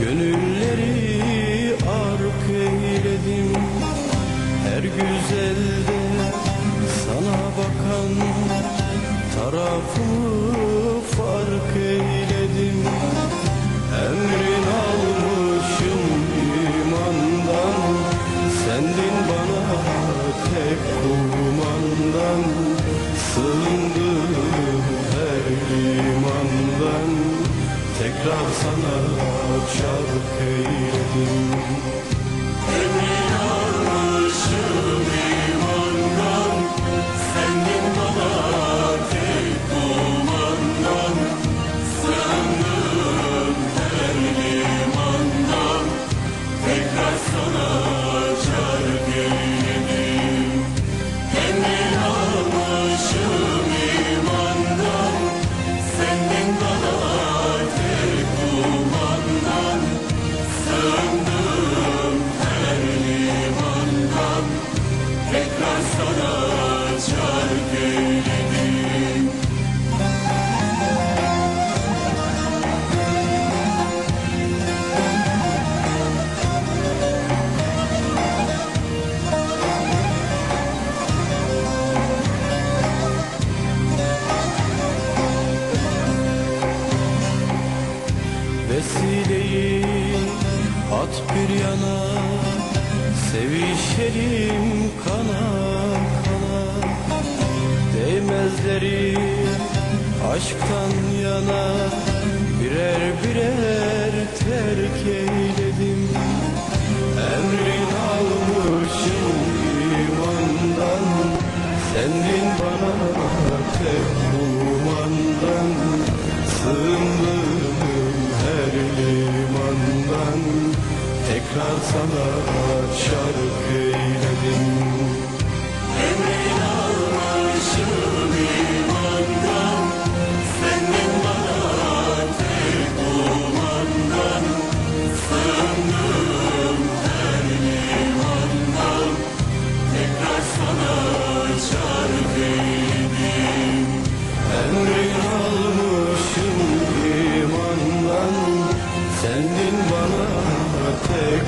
Gönülleri ark eyledim. Her güzelde sana bakan Tarafımı fark eyledim. Emrin almışım imandan Sendin bana tek kumandan. Sığındım Tekrar sana Vesileyi at bir yana Sevişelim kana kana. Değmezleri aşktan yana Birer birer terk eyledim. Emrin almışım imandan Sendin bana tek kumandan. Sığındım sana şarkı